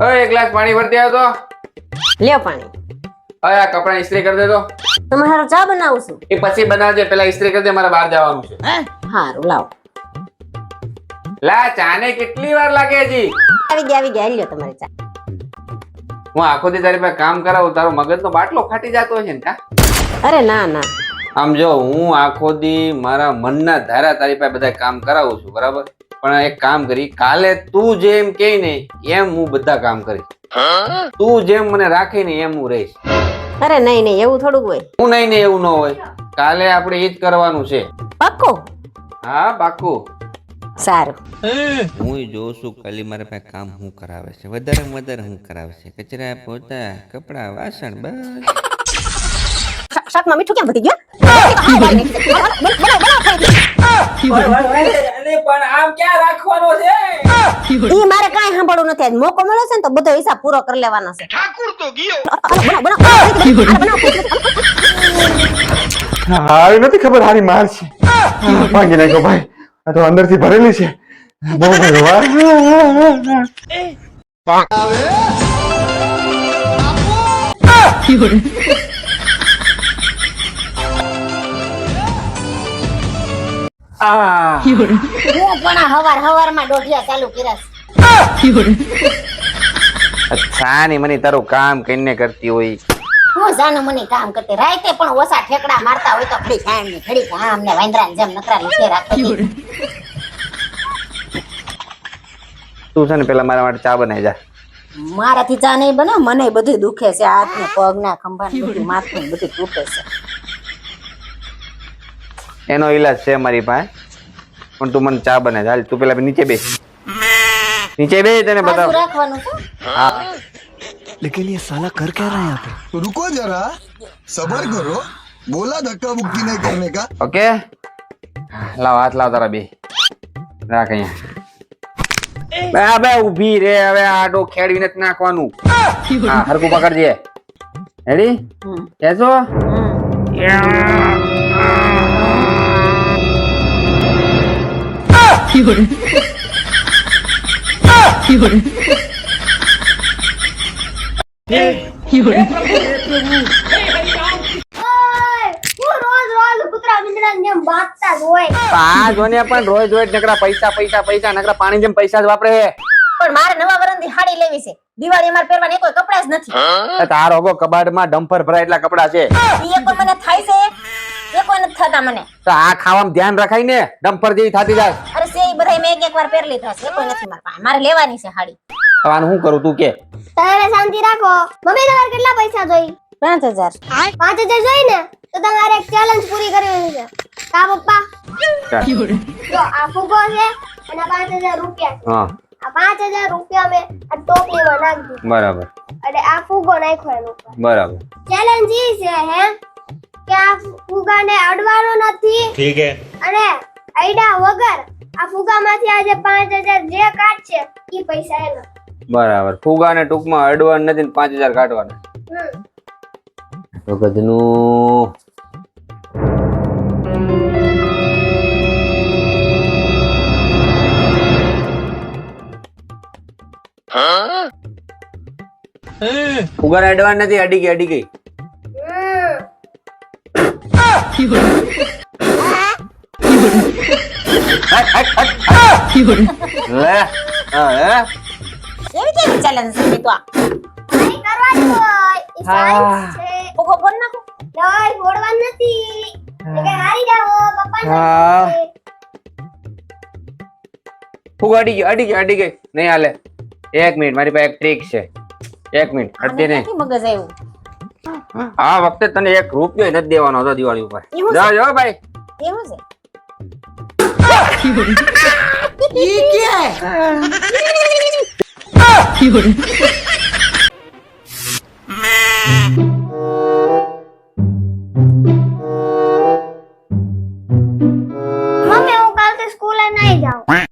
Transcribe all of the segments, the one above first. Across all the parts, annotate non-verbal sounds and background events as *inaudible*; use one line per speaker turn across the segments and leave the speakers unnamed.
હવે એક ગ્લાસ પાણી ભરતી આવ્યો
લ્યો પાણી.
તો હવે આ કપડાં ઇસ્ત્રી કરી દેતો
તમારે હારું ચા બનાવું છું?
એ પછી બનાવજે પેલા ઇસ્ત્રી કરી દે મારે બહાર જવાનું છે.
હારું લાવ.
લા ચાને કેટલી વાર લાગે હજી?
આવી ગયા આવી ગયા લ્યો તમારી ચા.
હું આખો દી તારી પાસે કામ કરાવું તારો મગજનો બાટલો ફાટી જતો છે ને કા?
અરે ના ના.
આમ જો હું આખો દી મારા મનના ધારા તારી પાસે બધા કામ કરાવું છું બરાબર? પણ એક કામ કરી કાલે તું જેમ કે ને એમ હું બધા કામ કરીશ તું જેમ મને રાખે ને એમ હું રહીશ.
અરે નહીં નહીં એવું થોડુંક હોય.
હું નહીં ને એવું ન હોય. કાલે આપણે એ જ કરવાનું છે.
પાક્કો?
હા પાક્કું.
સારું.
હું જોઉં છું ખાલી મારા પાસે કામ હું કરાવે છે. વધારે વધારે હું કરાવે છે. કચરા પોતા કપડા વાસણ બસ.
શાકમાં મીઠું કેમ વધી ગયું
પણ આમ ક્યાં રાખવાનો છે
ઈ મારે કાંઈ સાંભળવું નથી. આજ મોકો મળ્યો છે ને તો બધો હિસાબ પૂરો કરી લેવાનો છે. ઠાકુર તો ગયો.
હા એ નથી ખબર હારી માર છે. ભાંગી નાખ્યો ભાઈ. આ તો અંદરથી ભરેલી છે. બહુ
તો
છે ને પેલા મારા માટે ચા બનાવી જા.
મારાથી ચા નહીં બને મને બધું દુખે છે હાથ ને પગ ના ખંભા ને બધું માથું બધું દુખે છે.
એનો ઈલાજ છે મારી પાસે પણ તું મને ચા બનાવી હાલ તું પેલા નીચે બેસ નીચે બે તને
પાછું
બતાવ
રાખવાનું છે
હા
लेकिन ये साला कर क्या रहा है यहाँ पे
तो रुको जरा सबर करो बोला धक्का मुक्की नहीं करने का
ઓકે લાવ હાથ લાવ તારા બે રાખ અહીંયા બે બે ઊભી રે હવે આડો ખેડવી નથી નાખવાનું હા હરકું પકડજે રેડી
હમ.
કેસો
જેમ બાંધતા જ હોય.
આ જોને પણ રોજ રોજ નકરા પૈસા પૈસા પૈસા નકરા પાણી જેમ પૈસા જ વાપરે છે.
પણ મારે નવા વરણની હાડી લેવી છે. દિવાળી અમારે પહેરવાના કોઈ કપડા જ નથી.
તારો હગો કબાડમાં ડમ્પર ભરાય એટલા કપડા છે.
એ એક મને થાય છે. એ કોઈ નથી થતા મને.
તો આ ખાવામાં ધ્યાન રખાય ને ડમ્પર જેવી થાતી જાય.
મેં એક એક વાર પહેરી લીધા છે કોઈ નથી મારા પાસે મારે લેવાની છે સાડી
હવે આનું શું કરું તું કે?
તમે શાંતિ રાખો. મમ્મી તમારે કેટલા પૈસા જોઈ
પાંચ હજાર.
પાંચ હજાર જોઈ ને તો તમારે એક ચેલેન્જ પૂરી કરવી છે. કા પપ્પા? જો આ ફુગો છે અને આ પાંચ હજાર રૂપિયા છે.
હા.
આ પાંચ હજાર રૂપિયા મેં આ ટોપલીમાં નાખી દીધું.
બરાબર.
અને આ ફુગો નાખ્યો એની
બરાબર.
ચેલેન્જ ઈ છે હે કે આ ફુગાને અડવાનો નથી ઠીક હે અને આઈડા વગર આ ફુગામાંથી આ જે પાંચ હજાર જે કાઢશે ઈ પૈસા એનો.
બરાબર. ફુગાને ટૂંકમાં અડવાન નથી ને પાંચ હજાર કાઢવાના.
વગદનું
તો ગધનું નથી અડી ગઈ અડી ગઈ. *laughs* લે હા
કેવી કેવી ચેલેન્જ છે તો
અડી ગયો અડી ગઈ અડી ગઈ નહીં હાલે એક મિનિટ મારી પાસે એક ટ્રીક છે એક મિનિટ અડધી નહીં
મગજ આવ્યું
આ વખતે તને એક રૂપિયો નથી દેવાનો હતો દિવાળી ઉપર. જો ભાઈ.
એવું છે?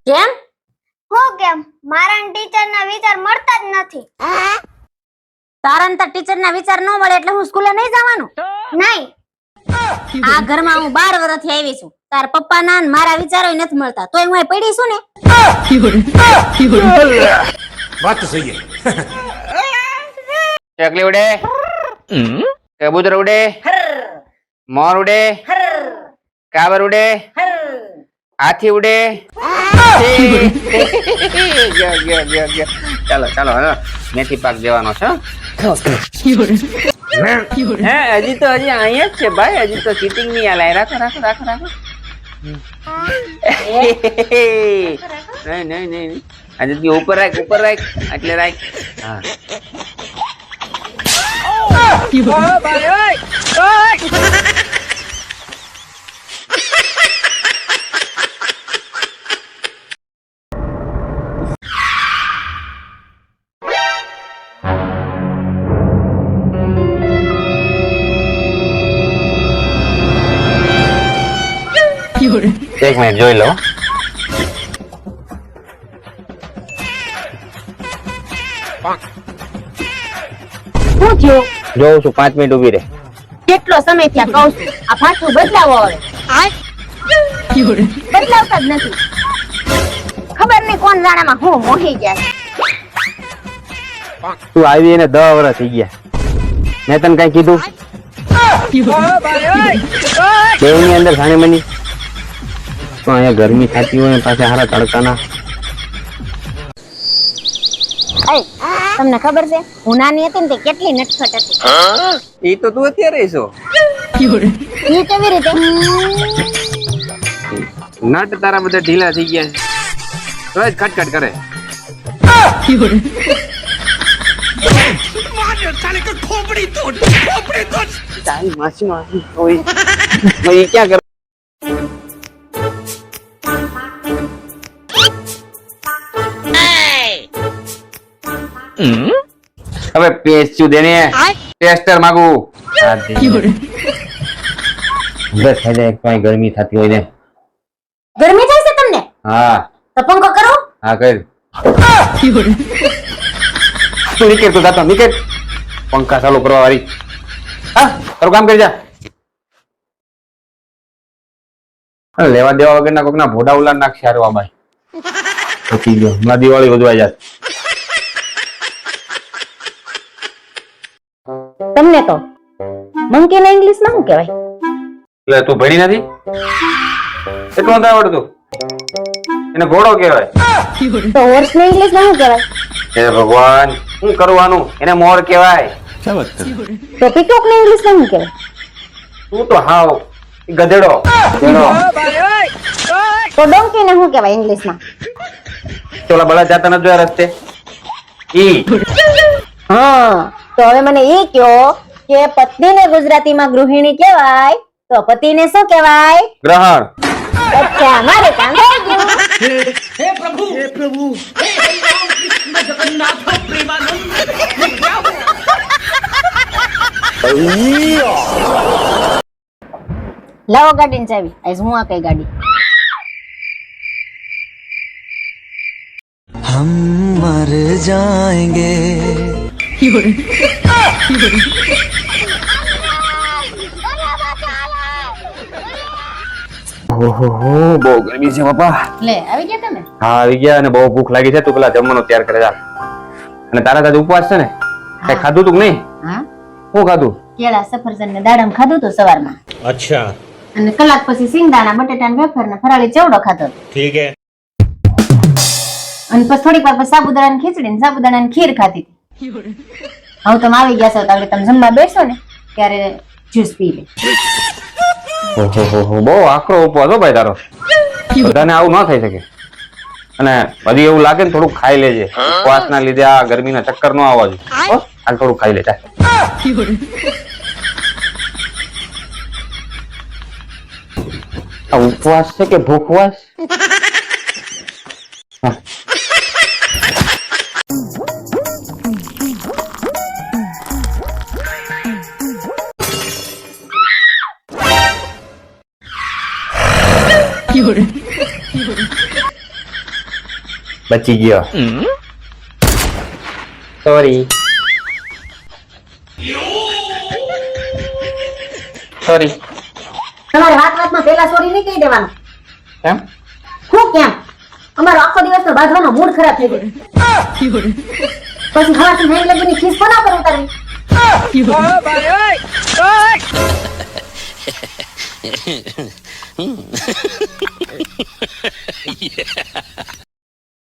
કેમ?
હું કેમ? મારા ટીચર ના વિચાર મળતા જ નથી.
તારા ટીચર ના વિચાર ન મળે એટલે હું સ્કૂલે નહીં જવાનું?
નહીં.
આ ઘરમાં હું બાર વર્ષથી આવી છું. તાર પપ્પા ના મારા વિચારો નથી મળતા. તોય હું પડી છું ને?
વાત તો સહી
ચકલી ઉડે. કબૂતર ઉડે. મોર ઉડે. કાબર ઉડે. હાથી ઉડે. ચાલો ચાલો મેથી પાક દેવાનો છે હો. હજી તો હજી અહીંયા જ છે ભાઈ હજી તો સીટિંગ નહીં આલાય રાખો રાખો રાખો રાખો નહીં નહીં નહીં. આજે તું ઉપર રાખ ઉપર રાખ એટલે રાખ હા એક મિનિટ જોઈ લો
શું થયું
જોઉં છું પાંચ મિનિટ ઊભી રહે
કેટલો સમય થયા કહું છું આ પાછું બદલાવો હવે બદલાવતા જ નથી ખબર નહીં કોણ જાણામાં હું મોહી ગયા
તું આવી એને દસ વર્ષ થઈ ગયા મેં તને કઈ કીધું દેવની અંદર જાણી મની તો અહીંયા ગરમી થતી હોય પાછા હારા તડકાના.
તમને ખબર છે? હું નાની હતી ને તે કેટલી નટખટ હતી.
એ તો તું અત્યારે છો.
એ કેવી રીતે?
નટ તારા બધા ઢીલા થઈ ગયા છે. રોજ ખટખટ કરે. તારી માસી ઓય ઓય ક્યાં કરે? હવે પેસ્યું દેને? ટેસ્ટર માંગુ. બસ થઈ જાય કઈ ગરમી થતી હોય ને.
ગરમી થાય છે તમને?
હા.
તો પંખો કરો.
હા કર. તું નીકળ તું દાતા નીકળ. પંખા ચાલુ કરવા વાળી. હા તારું કામ કરી જા. લેવા દેવા વગરના કોકના ભોડા ઉલાર નાખશે હારવા થકી ગયો. હમણાં દિવાળી ઉજવાઈ જાત
તમને કહું મંકીને ઇંગ્લિશમાં શું કહેવાય?
એટલે તું ભણી નથી? એટલું નથી આવડતું એને ઘોડો કહેવાય.
તો હોર્સને ઇંગ્લિશમાં શું કહેવાય?
હે ભગવાન શું કરવાનું એને મોર કહેવાય.
તો પીકોકને ઇંગ્લિશમાં શું કહેવાય?
તું તો હાવ ગધેડો.
તો ડોંકીને શું કહેવાય ઇંગ્લિશમાં
ચોલા બળા જાતા ન જોયા રસ્તે? ઈ.
હા. તો હવે મને એ કયો કે પત્નીને ગુજરાતીમાં ગૃહિણી કહેવાય તો પતિને શું કહેવાય
ગ્રહણ
અચ્છા મારે કામ થઈ ગયું લાવો ગાડીની ચાવી આજ હું આ કઈ ગાડી
हम मर जाएंगे 有人，有人。
ઓહો બહુ ગરમી છે બાપા.
લે આવી ગયા તમે?
હા આવી ગયા અને બહુ ભૂખ લાગી છે. તું પેલા જમવાનું તૈયાર કરે ચાલ અને તારા તાજ ઉપવાસ છે ને? કઈ ખાધું તું નહીં?
હા?
શું ખાધું?
કેળા સફરજન ને દાડમ ખાધું તું સવારમાં?
અચ્છા.
અને કલાક પછી સિંગદાણા બટેટા ને વેફર ને ફરાળી ચવડો ખાધો
ઠીક હે.
અને પછી થોડીક વાર સાબુદાણા ખીચડી ને સાબુદાણા ખીર ખાધી *laughs* હવે તમે આવી ગયા છો તો તમે જમવા બેસો ને, ત્યારે જ્યુસ પી લે.
બહુ આકરો ઉપવાસ હો ભાઈ તારો. બધાને આવું ન થઈ શકે. અને હજી એવું લાગે ને થોડું ખાઈ લેજે. ઉપવાસ ના લીધે આ ગરમીના ચક્કર નો આવવા જોઈએ? હાલ થોડું ખાઈ લે, ચાલ. ઉપવાસ છે કે ભૂખવાસ? બચી ગયો સોરી સોરી
તમારે વાત વાતમાં પેલા સોરી નહીં કહી દેવાનું.
કેમ?
હું કેમ? અમારો આખો દિવસનો બાંધવાનો મૂડ ખરાબ થઈ ગયો. પછી હવાથી હાઈ લગીની ખીસ કોના પર ઉતારવી? yeah.